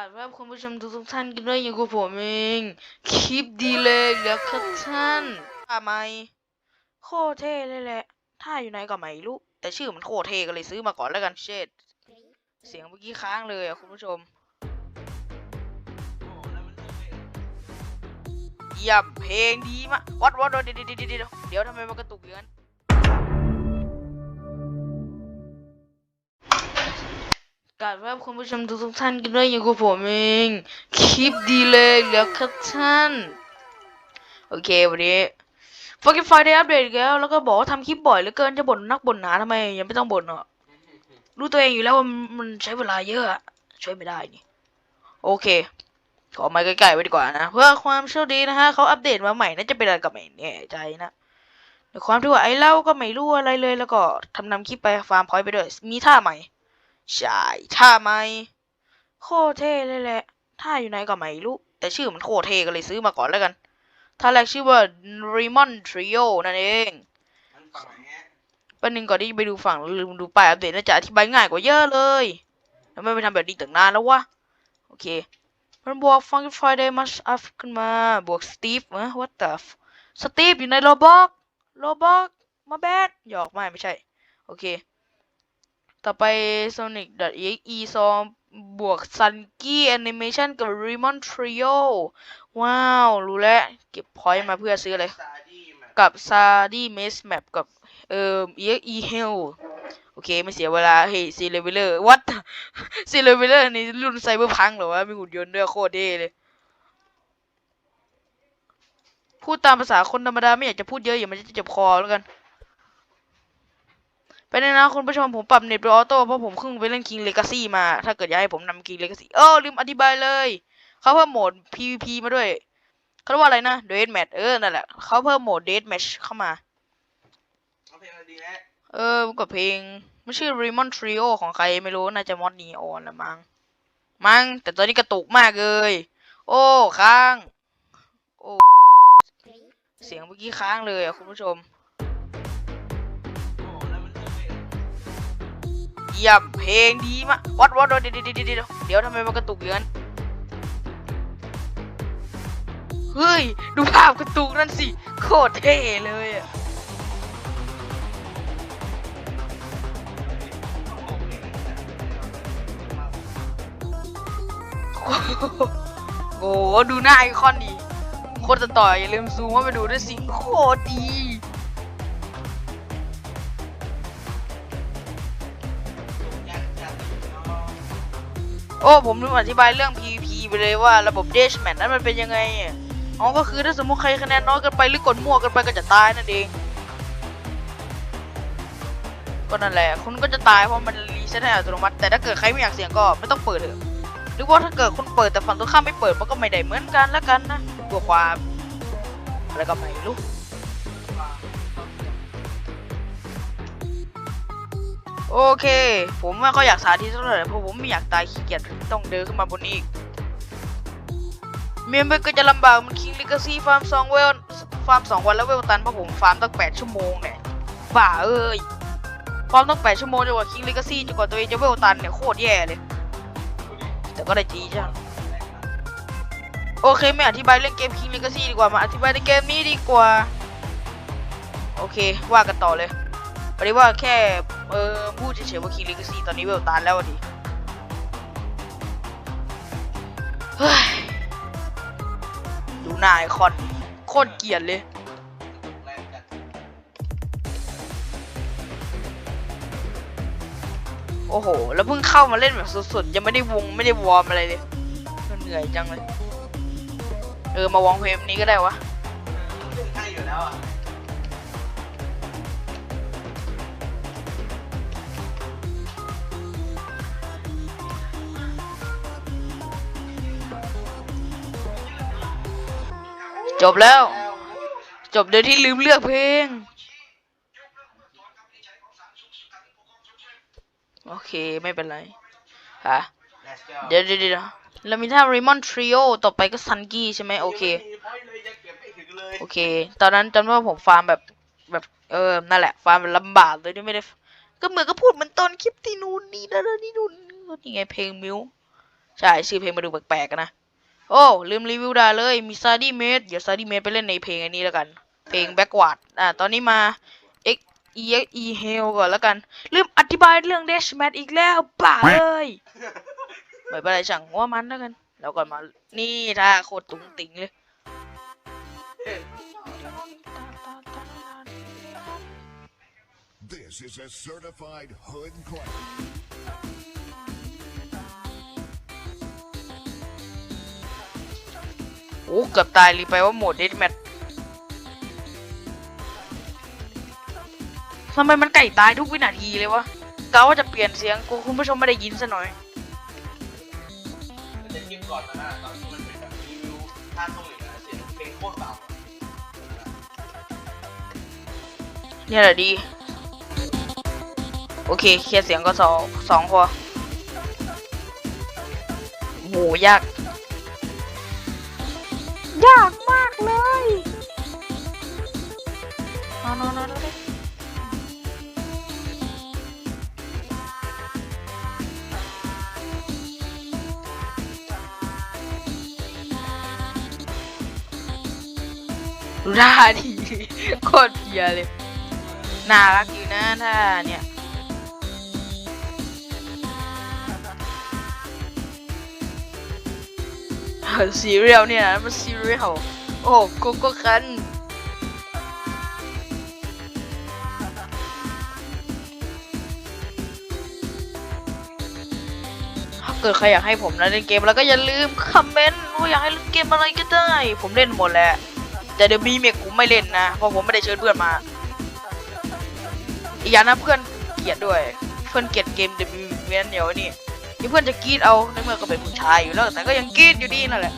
าศว่าคุณผู้ชมทุกท่านกันด้วยอยู่กับผมเอง คลิปดีเลยแล้วครับท่านท่าไหมโคเท่เลยแหละท่าอยู่ไหนก็ไม่รู้แต่ชื่อมันโคเท่ก็เลยซื้อมาก่อนแล้วกันเชดเสียงเมื่อกี้ค้างเลยอะคุณผู้ชมเยี่ยมเพลงดีมากวัดวัดวัดเดี๋ยวเดี๋ยวเดี๋ยวเดี๋ยวเดี๋ยวทำไมมันกระตุกอย่างนั้น กาบว่าคุณผู้ชมทุกท่านกันด้วยอยู่กับผมเอง คลิปดีเลยแล้วครับท่าน โอเควันนี้ฟอกิฟายได้อัปเดตแล้วแล้วก็บอกว่าทำคลิปบ่อยเหลือเกินจะบ่นนักบ่นหนาทำไม ยังไม่ต้องบ่นหรอกรู้ตัวเองอยู่แล้วว่ามันใช้เวลาเยอะช่วยไม่ได้นี่ โอเค ขอมาใกล้ๆไว้ดีกว่านะ เพื่อความโชคดีนะฮะเขาอัปเดตมาใหม่น่าจะเป็นอะไรกับไม่แน่ใจนะในความที่ว่าไอ้เล่าก็ไม่รู้อะไรเลยแล้วก็ทำนำคลิปไปฟาร์มพอยต์ไปด้วยมีท่าใหม่ ใช่ท่าไหมโคตรเท่เลยแหละท่าอยู่ไหนก็ไม่รู้ แต่ชื่อมันโคตรเท่ก็เลยซื้อมาก่อนแล้วกันท่าแรกชื่อว่า Remon Trio นั่นเองมันหนฮะแป๊บนึงก่อนที่จะไปดูฝั่งลืมดูป้ายอัปเดตน่าจะอธิบายง่ายกว่าเยอะเลยทำไมไม่ทำแบบนี้ตั้งนานแล้ววะ โอเค มันบวก Funky Friday Must Up ขึ้นมา บวก Steve นะ What the สตีฟอยู่ในโรบอกโรบอกมาแบดหยอกไม่ไม่ใช่ โอเค ต่อไป Sonic.exe ซอมบวก Sunky Animation กับ Remon Trio ว้าว รู้แล้ว เก็บพอยต์มาเพื่อซื้ออะไรซาดี้แมปกับซาดีเมสแมปกับ เอ่อ exe hell โอเค ไม่เสียเวลา เฮ้ยซีเลเวลเลอร์ what ซีเลเวลเลอร์นี่รุ่นไซเบอร์พังเหรอวะ มีหุ่นยนต์ด้วยโคตรเท่เลย พูดตามภาษาคนธรรมดาไม่อยากจะพูดเยอะอย่ามันจะเจ็บคอแล้วกัน ไปเลยนะคุณผู้ชมผมปรับเน็ตไปออโต้เพราะผมเพิ่งไปเล่น King Legacy มา ถ้าเกิดอยากให้ผมนำ King Legacy เออลืมอธิบายเลยเขาเพิ่มโหมด PVP มาด้วยเขาเรียกว่าอะไรนะ Death Match เออนั่นแหละเขาเพิ่มโหมด Death Match เข้ามาเอาเพลงอะไรดีฮะเออกับเพลงมันชื่อ Remon Trio ของใครไม่รู้น่าจะมอดนีออนละมั้งมั้งแต่ตอนนี้กระตุกมากเลยโอ้ค้างโอ้เสียงเมื่อกี้ค้างเลยอะคุณผู้ชม ยี่ยมเพลงดีมากวัดวัดเดี๋ยวเดี๋ยวเดี๋ยวเดี๋ยวทำไมมันกระตุกอย่างนั้นเฮ้ย ดูภาพกระตุกนั่นสิ โคตรเท่เลยอะโอ้โหดูหน้าไอคอนดีโคตรจะต่อยอย่าลืมซูมว่าไปดูด้วยสิโคตรดี โอ้ผมลืมอธิบายเรื่อง PVP ไปเลยว่าระบบ Dash Match นั้นมันเป็นยังไงอะอ๋อก็คือถ้าสมมติใครคะแนนน้อยเกินไปหรือกดมั่วเกินไปก็จะตายนั่นเองก็นั่นแหละคุณก็จะตายเพราะมันรีเซ็ตให้อัตโนมัติแต่ถ้าเกิดใครไม่อยากเสี่ยงก็ไม่ต้องเปิดเถอะหรือว่าถ้าเกิดคุณเปิดแต่ฝั่งตรงข้ามไม่เปิดมันก็ไม่ได้เหมือนกันล้วกันนะเพื่อความอะไรก็ไม่รู้ โอเค ผมไม่ค่อยอยากสาธิตเท่าไหร่เพราะผมไม่อยากตายขี้เกียจต้องเดินขึ้นมาบนนี้อีกเมมเบอร์ก็จะลำบากมันคิงลิกาซี่ฟาร์มสองเวลฟาร์มสองวันแล้วเวลตันเพราะผมฟาร์มตั้งแปดชั่วโมงเนี่ยบ้าเอ้ยฟาร์มตั้งแปดชั่วโมงจนกว่าคิงลิกาซี่จนกว่าตัวเองจะเวลตันเนี่ยโคตรแย่เลย แต่ก็ได้จีจ้ะโอเคไม่อธิบายเรื่องเกมคิงลิกาซี่ดีกว่ามาอธิบายในเกมนี้ดีกว่า โอเคว่ากันต่อเลย ปฏิว่าแค่เออพูดเฉยๆว่าคิงลิกซี่ตอนนี้เวลตันแล้วดิดูนาไอคอนโคตรเกลียดเลยโอ้โห แล้วเพิ่งเข้ามาเล่นแบบสดๆ ยังไม่ได้วงไม่ได้วอร์มอะไรเลย เหนื่อยจังเลย เออ มาวองเพลงนี้ก็ได้วะซึ่งให้อยู่แล้วอะ จบแล้ว จบโดยที่ลืมเลือกเพลง โอเคไม่เป็นไรฮะเดี๋ยวเดี๋ยวเดี๋ยวเรามีท่า Raymond Trio ต่อไปก็ Sun Ki ใช่ไหมโอเค โอเค ตอนนั้นจำได้ว่าผมฟาร์มแบบแบบเออ นั่นแหละ ฟาร์มลำบากเลยที่ไม่ได้ ก็เหมือนก็พูดเหมือนตอนคลิปที่นู่นนี่นั่นนี่นู่นนี่ไงเพลงมิวใช่ ชื่อเพลงมาดูแปลกๆนะ โอ้ลืมรีวิวดาเลยมีซาดี้เมดเดี๋ยวซาดี้เมดไปเล่นในเพลงอันนี้แล้วกัน เพลงแบ็กวาร์ดอ่าตอนนี้มา X E X E Hell ก่อนแล้วกัน ลืมอธิบายเรื่อง Dash Match อีกแล้วป่าเลยไม่เป็นไรช่างหัวมันแล้วกัน แล้วก่อนมา นี่ท่าโคตรตุ้งติงเลย โอ้เกือบตายรีไปว่าโหมด Death Match ทำไมมันไก่ตายทุกวินาทีเลยวะกะว่าจะเปลี่ยนเสียงกูคุณผู้ชมไม่ได้ยินซะหน่อยเป็นแบบรีวิวท่าทรงอย่างนั้นเสียงเพลงโคตรเบาเนี่ยแหละดี โอเคเคลียร์เสียงก็สองสองพอโหยาก ยากมากเลยนอนนอนนอนเลยดูท่าดิโคตรเพียเลย น่ารักอยู่นะท่าเนี่ย ซีเรียลเนี่ยมันซีเรียลโอ้โกโก้คันถ้าเกิดใครอยากให้ผมนะเล่นเกมแล้วก็อย่าลืมคอมเมนต์ว่าอยากให้เล่นเกมอะไรก็ได้ ผมเล่นหมดแหละแต่เดี๋ยวมีเมกผมไม่เล่นนะเพราะผมไม่ได้เชิญเพื่อนมาอีกอย่างนะเพื่อนเกลียดด้วย เพื่อนเกลียดเกม W เวียน เดี๋ยวนี่ที่เพื่อนจะกรีดเอาในเมื่อก็เป็นผู้ชายอยู่แล้ว แต่ก็ยังกรีดอยู่ดีนั่นแหละ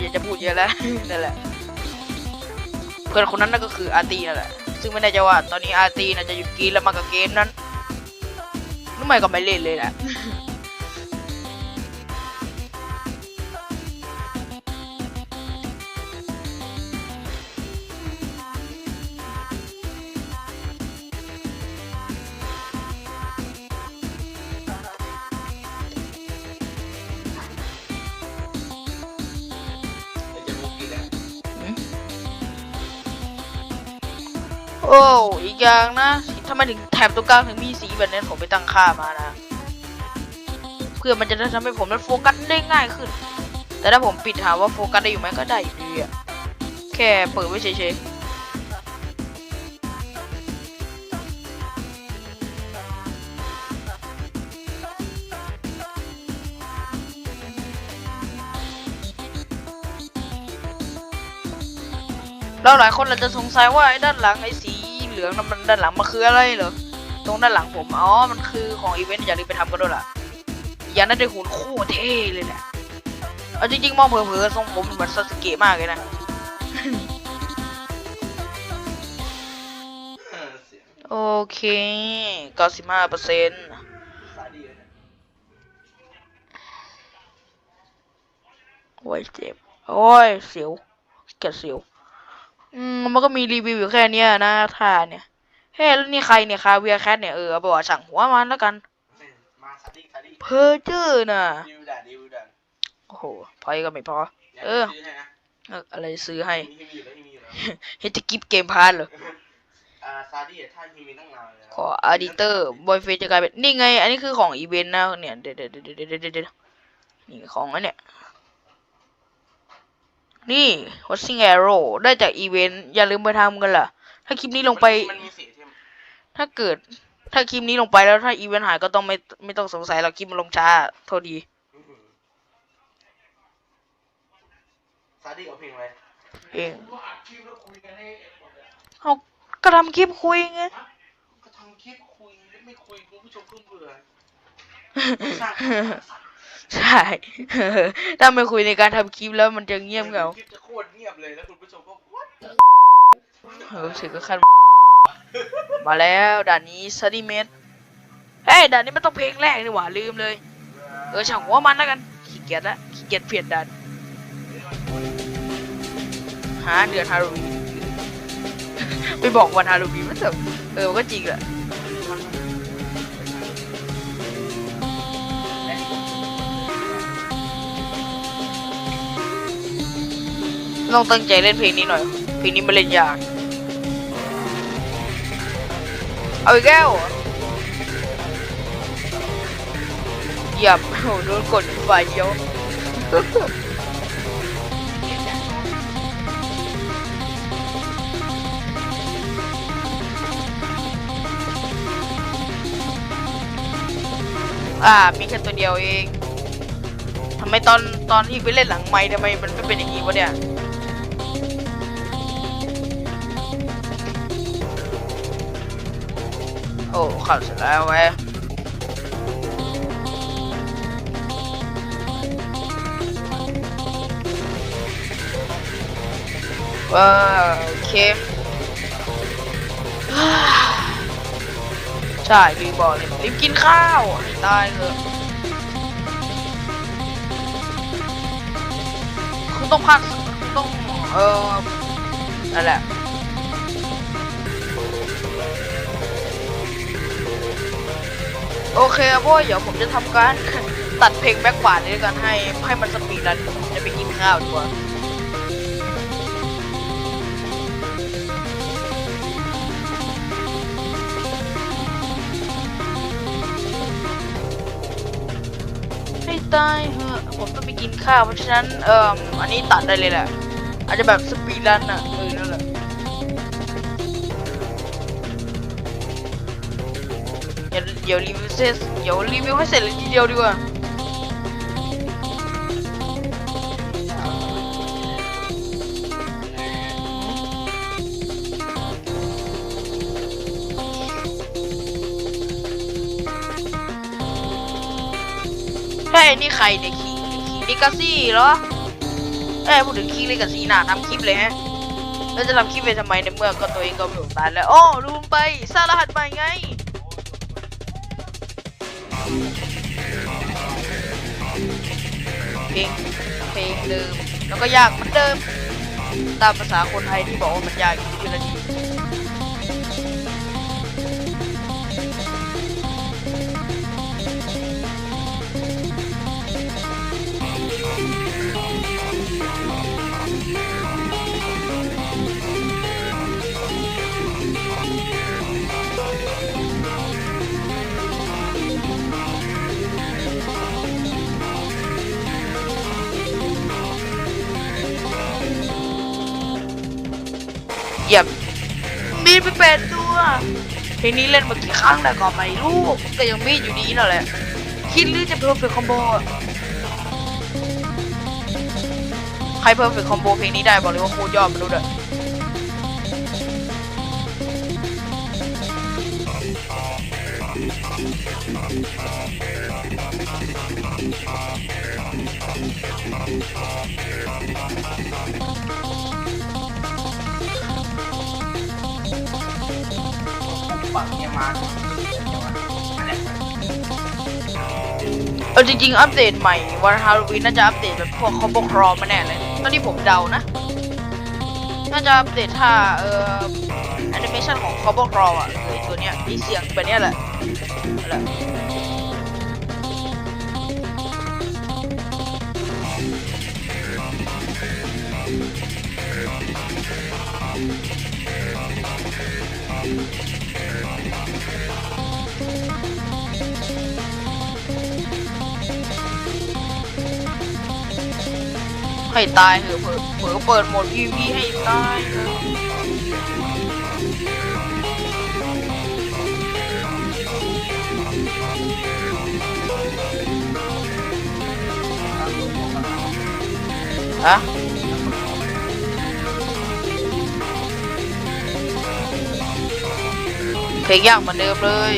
อยากจะพูดเยอะแล้วนั่นแหละ เพื่อนคนนั้นนั่นก็คืออาร์ตีนั่นแหละ ซึ่งไม่แน่ใจว่าตอนนี้อาร์ตีน่าจะหยุดกรีดแล้วมากับเกมนั้นหรือไม่ก็ไม่เล่นเลยแหละ อ้อีกอย่างนะทำไมถึงแถบตรงกลางถึงมีสีแบบนั้นผมไปตั้งค่ามานะ เพื่อมันจะทำให้ผมนั้นโฟกัสได้ง่ายขึ้น แต่ถ้าผมปิดถามว่าโฟกัสได้อยู่ไหมก็ได้อยู่ดีอะแค่เปิดไว้เฉยๆแล้วหลายคนอาจจะสงสัยว่าไอ้ด้านหลังไอ้สี เหลืองนั้นมันด้านหลังมันคืออะไรเหรอตรงด้านหลังผมอ๋อมันคือของอีเวนต์อย่าลืมไปทำกันด้วยล่ะอย่างนั้นได้หุ่นโคตรเท่เลยแหละเอาจริงๆมองเผลอๆทรงผมเหมือนซาสึเกะมากเลยนะเออเสียงโอเค95เปอร์เซ็นต์ซาดีเลยนะโอ้ยเจ็บ โอ้ยเสียวเกลียดเสียว อืมมันก็มีรีวิวอยู่แค่เนี้ยนะท่าเนี่ยเฮ้ยแล้วนี่ใครเนี่ยคาเวียแคทเนี่ยเออเอาไปว่าสั่งหัวมันแล้วกันมาซาดีซาดีเพอเจอร์น่ะรีวิวด่ารีวิวด่าโอ้โหพอยก็ไม่พอดี๋ยวเออซื้ให้นะเอออะไรซื้อให้มีให้มีอยู่แล้วมีอยู่แล้วเฮ้ยจะกิฟเกมพาร์ทเหรออ่าซาดีอะท่าที่มีตั้งนานเลยนะขออาดิเตอร์บอยเฟสจะกลายเป็นนี่ไง อันนี้คือของอีเวนต์นะเนี่ยเดี๋ยวเดี๋ยวเดี๋ยวเดี๋ยวเดี๋ยวเดี๋ยวนี่ของอันเนี้ย นี่ Watching Arrow ได้จากอีเวนต์ อย่าลืมไปทำกันล่ะ ถ้าคลิปนี้ลงไป มันมีสีที่ถ้าเกิด ถ้าคลิปนี้ลงไปแล้วถ้าอีเวนต์หายก็ต้องไม่ไม่ต้องสงสัยหรอกคลิปมันลงช้า โทษดีอื้อหือซาดีเอาเพลงอะไรเองเอาก็ทำคลิปคุยไงก็ทำคลิปคุยไม่คุยคุณผู้ชมเพิ่งเบื่อสร้าง ใช่ถ้าไม่คุยในการทำคลิปแล้วมันจะเงียบเหงาคลิปจะโคตรเงียบเลยแล้วคุณผู้ชมก็ what เออถึงก็ขั้นมาแล้วด่านนี้ซัดดี้เมดเฮ้ยด่านนี้มันต้องเพลงแรกนี่หว่าลืมเลย เออช่างหัวมันแล้วกันขี้เกียจละขี้เกียจเปลี่ยนด่านหาเดือนฮาโลวีนไปบอกวันฮาโลวีนมันเถอะเออมันก็จริงแหละ ต้องตั้งใจเล่นเพลงนี้หน่อย เพลงนี้มันเล่นยาก เอาอีกแล้วเหรอหยียบโอ้โหโดนกดไฟเยอะอ่า มีแค่ตัวเดียวเอง ทำไมตอนตอนที่ไปเล่นหลังไม้ทำไมมันไม่เป็นอย่างนี้วะเนี่ย โอ้ข่าวเสร็จแล้วเว้ยว้าโอเคใช่รีบบอกเลยรีบกินข้าวให้ตายเลยคุณต้องพักต้องเออนั่นแหละ โอเคครับพ่อเดี๋ยวผมจะทำการ ตัดเพลงแบ็กบาร์ด้วยกันให้ ให้มันสปีดรันผมจะไปกินข้าวดีกว่าให้ตายเหอะผมต้องไปกินข้าวเพราะฉะนั้นเอ่ออันนี้ตัดได้เลยแหละอาจจะแบบสปีดรันอะเออนั่นแหละ เดี๋ยวเดี๋ยวรีวิวเสร็จเดี๋ยวรีวิวให้เสร็จเลยทีเดียวดีกว่าเฮ้ยนี่ใครเนี่ยคีคีนิกาซี่เหรอเอ้ยพูดถึงคีนิกาซี่น่าทำคลิปเลยฮะแล้วจะทำคลิปไปทำไมในเมื่อก็ตัวเองก็ไม่ตายแล้วโอ้ลืมไปสร้างรหัสใหม่ไง เพลงเพลงเดิม แล้วก็ยากเหมือนเดิม ตามภาษาคนไทยที่บอกว่ามันยากอยู่ทีละที ยียบมีดไปเป็นตัวเพลงนี้เล่นมากี่ครั้งแล้วก็ไม่รู้ก็ยังมีดอยู่ดีนั่นแหละ คิดหรือจะเพิ่มเป็นคอมโบใครเพิ่มเป็นคอมโบเพลงนี้ได้บอกเลยว่าโคตรยอดมนุษย์อะปั เนี่ยมาอะไรเออจริงๆ อัปเดตใหม่ วันฮาโลวีนน่าจะอัปเดตแบบพวกคอมโบครอมาแน่เลยตอนที่ผมเดานะ น่าจะอัปเดตท่าเอ่อแอนิเมชันของคอมโบครออะไอ้ตัวเนี้ยที่เสียงแบบเนี้ยแหละแหละ ให้ตายเถอะเผลอเผลอเปิดโหมด PVP ให้ตายเถอะฮะเพลงยากเหมือนเดิมเลย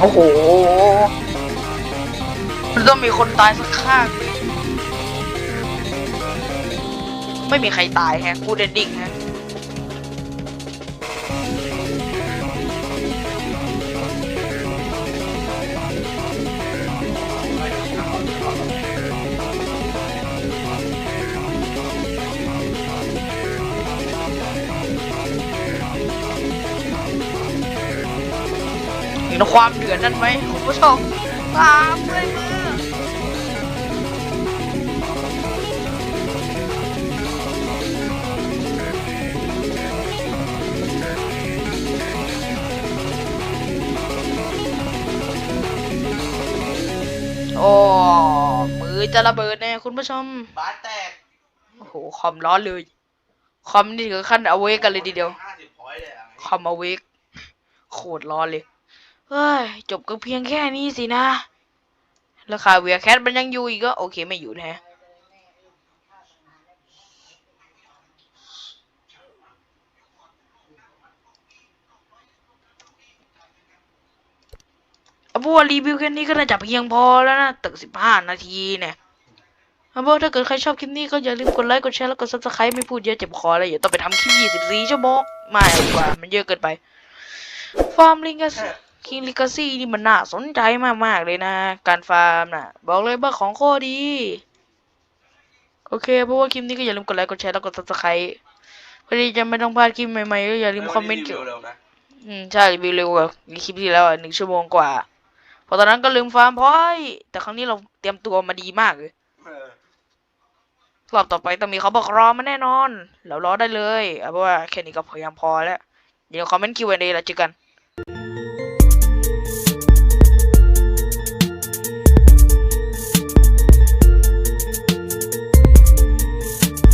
โอ้โหมันต้องมีคนตายสักข้างไม่มีใครตายแฮะกูเดนดิ้งฮะ ห็นความเดือดนั่นไหมคุณผู้ชมตามเลยมาโอ้มือจะระเบิดแน่คุณผู้ชมบาสแตกโอ้โหคอมร้อนเลย คอมนี่ถึงขั้นเอาเวกกันเลยทีเดียวห้าสิบพอยต์เลยอะคอมเอาเวกโคตรร้อนเลย เฮ้ย จบก็เพียงแค่นี้สินะ ราคาเวียแคทมันยังอยู่อีกก็โอเคไม่อยู่แท้อาพวรีวิวแค่นี้ก็น่าจะเพียงพอแล้วนะ ตึกสิบห้านาทีเนี่ยอาพวถ้าเกิดใครชอบคลิปนี้ก็อย่าลืมกดไลค์กดแชร์แล้วกดซับสไครต์ไม่พูดเยอะเจ็บคอเลยอย่าต้องไปทำคลิปยี่สิบสี่ชั่วโมงไม่ดีกว่ามันเยอะเกินไป ฟาร์มลิงกัส คิงลิกาซี่นี่มันน่าสนใจมาก ๆ เลยนะ การฟาร์มน่ะบอกเลยว่าของโคตรดี โอเค เพราะว่าคลิปนี้ก็อย่าลืมกดไลค์ กดแชร์ แล้วกด subscribe เพื่อที่จะไม่ต้องพลาดคลิปใหม่ๆก็อย่าลืมคอมเมนต์เกี่ยวอืมใช่รีวิวเร็วกว่าคลิปที่แล้วหนึ่งชั่วโมงกว่าพอตอนนั้นก็ลืมฟาร์มพอยแต่ครั้งนี้เราเตรียมตัวมาดีมากเลยรอบต่อไปต้องมีเขาบอกรอมาแน่นอนแล้วรอได้เลยเอาเป็นว่าแค่นี้ก็พยายามพอแล้ว เดี๋ยวคอมเมนต์ Q&A แล้วเจอกัน